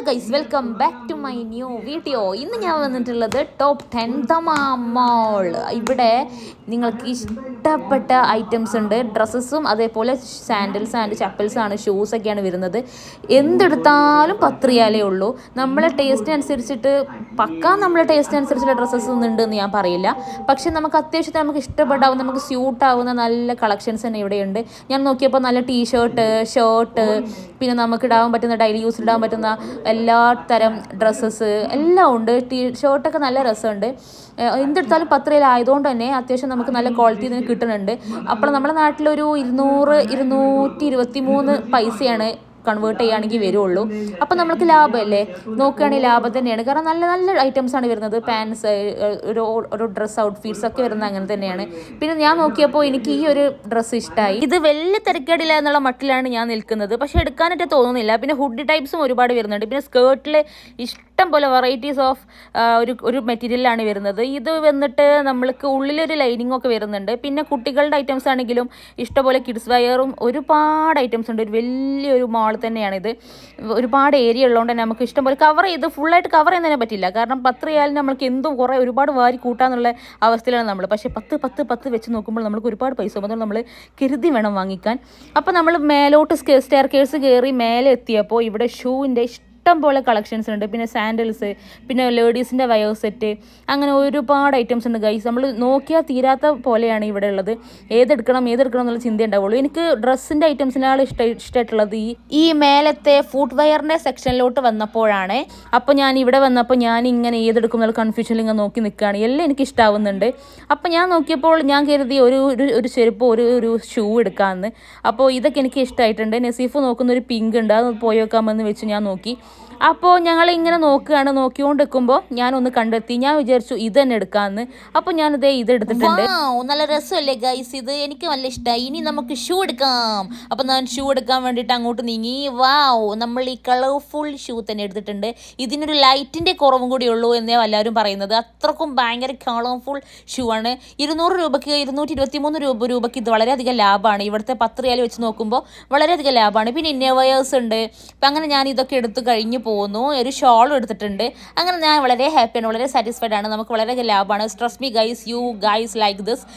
Hello guys welcome back to my new video ഇന്ന് ഞാൻ വന്നിട്ടുള്ളത് ടോപ്പ് ടെൻ മോൾ ഇവിടെ നിങ്ങൾക്ക് ഇഷ്ടപ്പെട്ട ഐറ്റംസ് ഉണ്ട്. ഡ്രസ്സസും അതേപോലെ സാൻഡൽസ് ആൻഡ് ചപ്പൽസ് ആണ് ഷൂസ് ഒക്കെയാണ് വരുന്നത്. എന്തെടുത്താലും പത്ത് റിയാലേ ഉള്ളൂ. നമ്മളെ ടേസ്റ്റ് അനുസരിച്ചിട്ട് പക്കാ നമ്മളെ ടേസ്റ്റ് അനുസരിച്ചുള്ള ഡ്രസ്സസ് ഒന്നും ഉണ്ടെന്ന് ഞാൻ പറയില്ല. പക്ഷെ നമുക്ക് അത്യാവശ്യത്തിന് നമുക്ക് ഇഷ്ടപ്പെടാവുന്ന നമുക്ക് സ്യൂട്ടാവുന്ന നല്ല കളക്ഷൻസ് തന്നെ ഇവിടെയുണ്ട് ഞാൻ നോക്കിയപ്പോൾ നല്ല ടീഷർട്ട് ഷർട്ട് പിന്നെ നമുക്ക് ഇടാൻ പറ്റുന്ന ഡെയിലി യൂസ് ഇടാൻ പറ്റുന്ന എല്ലാ തരം ഡ്രസ്സസ് എല്ലാം ഉണ്ട്. ടീ ഷർട്ടൊക്കെ നല്ല രസമുണ്ട്. എന്തെടുത്താലും ആയതുകൊണ്ട് തന്നെ അത്യാവശ്യം നമുക്ക് നല്ല ക്വാളിറ്റി ഇതിന് കിട്ടുന്നുണ്ട്. അപ്പോൾ നമ്മുടെ നാട്ടിലൊരു ഇരുന്നൂറ് ഇരുന്നൂറ്റി ഇരുപത്തി മൂന്ന് പൈസയാണ് കൺവേർട്ട് ചെയ്യുകയാണെങ്കിൽ വരുള്ളൂ. അപ്പം നമുക്ക് ലാഭമല്ലേ? നോക്കുകയാണെങ്കിൽ ലാഭം തന്നെയാണ്. കാരണം നല്ല നല്ല ഐറ്റംസ് ആണ് വരുന്നത്. പാൻസ് ഒരു ഒരു ഡ്രസ്സ് ഔട്ട്ഫിറ്റ്സ് ഒക്കെ വരുന്നത് അങ്ങനെ തന്നെയാണ്. പിന്നെ ഞാൻ നോക്കിയപ്പോൾ എനിക്ക് ഈ ഒരു ഡ്രസ്സ് ഇഷ്ടമായി ഇത് വലിയ തിരക്കേടില്ല എന്നുള്ള മട്ടിലാണ് ഞാൻ നിൽക്കുന്നത്. പക്ഷെ എടുക്കാനായിട്ട് തോന്നുന്നില്ല. പിന്നെ ഹുഡി ടൈപ്സും ഒരുപാട് വരുന്നുണ്ട്. പിന്നെ സ്കേർട്ടിൽ ഇഷ്ടം പോലെ വെറൈറ്റീസ് ഓഫ് ഒരു ഒരു മെറ്റീരിയലാണ് വരുന്നത്. ഇത് വന്നിട്ട് നമ്മൾക്ക് ഉള്ളിലൊരു ലൈനിങ് ഒക്കെ വരുന്നുണ്ട്. പിന്നെ കുട്ടികളുടെ ഐറ്റംസ് ആണെങ്കിലും ഇഷ്ടംപോലെ കിഡ്സ് വയറും ഒരുപാട് ഐറ്റംസ് ഉണ്ട്. ഒരു വലിയൊരു മാൾ തന്നെയാണിത് ഒരുപാട് ഏരിയ ഉള്ളതുകൊണ്ട് തന്നെ നമുക്ക് ഇഷ്ടംപോലെ കവർ ചെയ്ത് ഫുള്ളായിട്ട് കവർ ചെയ്യാൻ തന്നെ പറ്റില്ല. കാരണം പത്ത് നമ്മൾക്ക് എന്തും കുറേ ഒരുപാട് വാരി കൂട്ടാന്നുള്ള അവസ്ഥയിലാണ് നമ്മൾ പക്ഷേ പത്ത് പത്ത് പത്ത് വെച്ച് നോക്കുമ്പോൾ നമ്മൾക്ക് ഒരുപാട് പൈസ പോകും നമ്മൾ കരുതി വേണം വാങ്ങിക്കാൻ. അപ്പോൾ നമ്മൾ മേലോട്ട് സ്റ്റെയർ കേസ് കയറി മേലെ എത്തിയപ്പോൾ ഇവിടെ ഷൂവിന്റെ ഇഷ്ടം പോലെ കളക്ഷൻസ് ഉണ്ട്. പിന്നെ സാൻഡൽസ് പിന്നെ ലേഡീസിന്റെ വയോ സെറ്റ് അങ്ങനെ ഒരുപാട് ഐറ്റംസ് ഉണ്ട് ഗൈസ് നമ്മൾ നോക്കിയാൽ തീരാത്ത പോലെയാണ് ഇവിടെ ഉള്ളത്. ഏതെടുക്കണം ഏതെടുക്കണം എന്നുള്ള ചിന്ത ഉണ്ടാവുള്ളൂ. എനിക്ക് ഡ്രസ്സിന്റെ ഐറ്റംസിനാണ് ഇഷ്ട ഇഷ്ടമായിട്ടുള്ളത്. ഈ ഈ മേലത്തെ ഫുഡ് വെയറിന്റെ സെക്ഷനിലോട്ട് വന്നപ്പോഴാണ് അപ്പോൾ ഞാൻ ഇവിടെ വന്നപ്പോൾ ഞാൻ ഇങ്ങനെ ഏതെടുക്കും എന്നുള്ള കൺഫ്യൂഷനിൽ ഇങ്ങനെ നോക്കി നിൽക്കുകയാണ് എല്ലാം എനിക്ക് ഇഷ്ടാവുന്നുണ്ട്. അപ്പോൾ ഞാൻ നോക്കിയപ്പോൾ ഞാൻ കരുതി ഒരു ഒരു ഒരു ചെരുപ്പ് ഒരു ഒരു ഷൂ എടുക്കാമെന്ന് അപ്പോൾ ഇതൊക്കെ എനിക്ക് ഇഷ്ടമായിട്ടുണ്ട് നസീഫ് നോക്കുന്ന ഒരു പിങ്ക് ഉണ്ട്. അത് പോയി വെക്കാമെന്ന് വെച്ച് ഞാൻ നോക്കി. അപ്പോൾ ഞങ്ങൾ ഇങ്ങനെ നോക്കുകയാണ് നോക്കിക്കൊണ്ട് നിൽക്കുമ്പോൾ ഞാനൊന്ന് കണ്ടെത്തി. ഞാൻ വിചാരിച്ചു ഇത് തന്നെ എടുക്കാമെന്ന് അപ്പോൾ ഞാൻ ഞാനിതേ ഇത് എടുത്തിട്ടുണ്ട്. നല്ല രസമല്ലേ ഗൈസ് ഇത് എനിക്ക് നല്ല ഇഷ്ടമായി ഇനി നമുക്ക് ഷൂ എടുക്കാം. അപ്പോൾ ഞാൻ ഷൂ എടുക്കാൻ വേണ്ടിയിട്ട് അങ്ങോട്ട് നീങ്ങി. വാവ് നമ്മൾ ഈ കളർഫുൾ ഷൂ തന്നെ എടുത്തിട്ടുണ്ട്. ഇതിനൊരു ലൈറ്റിന്റെ കുറവും കൂടി ഉള്ളൂ എന്നേ എല്ലാവരും പറയുന്നത്. അത്രക്കും ഭയങ്കര കളർഫുൾ ഷൂ ആണ്. ഇരുന്നൂറ് രൂപയ്ക്ക് ഇരുന്നൂറ്റി ഇരുപത്തി മൂന്ന് രൂപ രൂപയ്ക്ക് ഇത് വളരെയധികം ലാഭമാണ്. ഇവിടുത്തെ പത്ത് റിയാൽ വെച്ച് നോക്കുമ്പോൾ വളരെയധികം ലാഭമാണ്. പിന്നെ ഇന്നവയേഴ്സ് ഉണ്ട്. അപ്പം അങ്ങനെ ഞാൻ ഇതൊക്കെ എടുത്ത് കഴിഞ്ഞ് പോകുന്നു. ഒരു ഷോൾ എടുത്തിട്ടുണ്ട്. അങ്ങനെ ഞാൻ വളരെ ഹാപ്പിയാണ് വളരെ സാറ്റിസ്ഫൈഡ് ആണ്. നമുക്ക് വളരെ ലാഭമാണ്. Trust me guys you guys like this